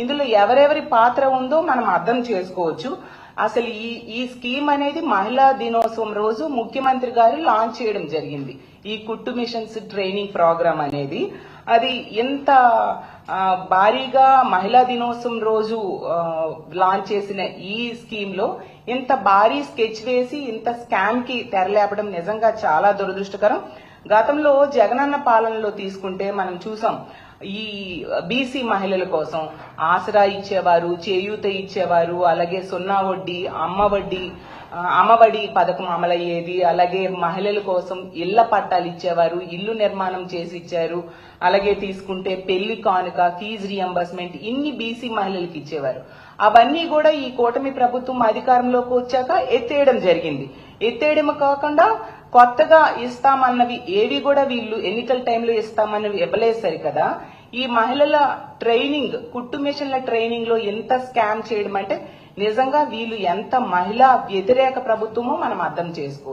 ఇందులో ఎవరెవరి పాత్ర ఉందో మనం అర్థం చేసుకోవచ్చు. అసలు ఈ ఈ స్కీమ్ అనేది మహిళా దినోత్సవం రోజు ముఖ్యమంత్రి గారు లాంచ్ చేయడం జరిగింది. ఈ కుట్టు మిషన్స్ ట్రైనింగ్ ప్రోగ్రామ్ అనేది. అది ఎంత భారీగా మహిళా దినోత్సవం రోజు లాంచ్ చేసిన ఈ స్కీమ్లో ఇంత భారీ స్కెచ్ వేసి ఇంత స్కామ్కి తెరలేపడం నిజంగా చాలా దురదృష్టకరం. గతంలో జగనన్న పాలనలో తీసుకుంటే మనం చూసాం ఈ బీసీ మహిళల కోసం ఆసరా ఇచ్చేవారు చేయూత ఇచ్చేవారు అలాగే సున్నా వడ్డీ అమ్మ వడ్డీ అమ్మఒడి పథకం అమలయ్యేది అలాగే మహిళల కోసం ఇళ్ళ పట్టాలు ఇచ్చేవారు ఇల్లు నిర్మాణం చేసి ఇచ్చారు అలాగే తీసుకుంటే పెళ్ళి కానుక ఫీజు రియంబర్స్మెంట్ ఇన్ని బీసీ మహిళలకు ఇచ్చేవారు. అవన్నీ కూడా ఈ కూటమి ప్రభుత్వం అధికారంలోకి వచ్చాక ఎత్తేయడం జరిగింది. ఎత్తేయడం కాకుండా కొత్తగా ఇస్తామన్నవి ఏవి కూడా వీళ్ళు ఎన్నికల టైంలో ఇస్తామన్నవి ఇవ్వలేదు కదా. ఈ మహిళల ట్రైనింగ్ కుట్టు మిషన్ల ట్రైనింగ్లో ఎంత స్కామ్ చేయడం అంటే నిజంగా వీళ్ళు ఎంత మహిళా వ్యతిరేక ప్రభుత్వమో మనం అర్థం చేసుకోవచ్చు.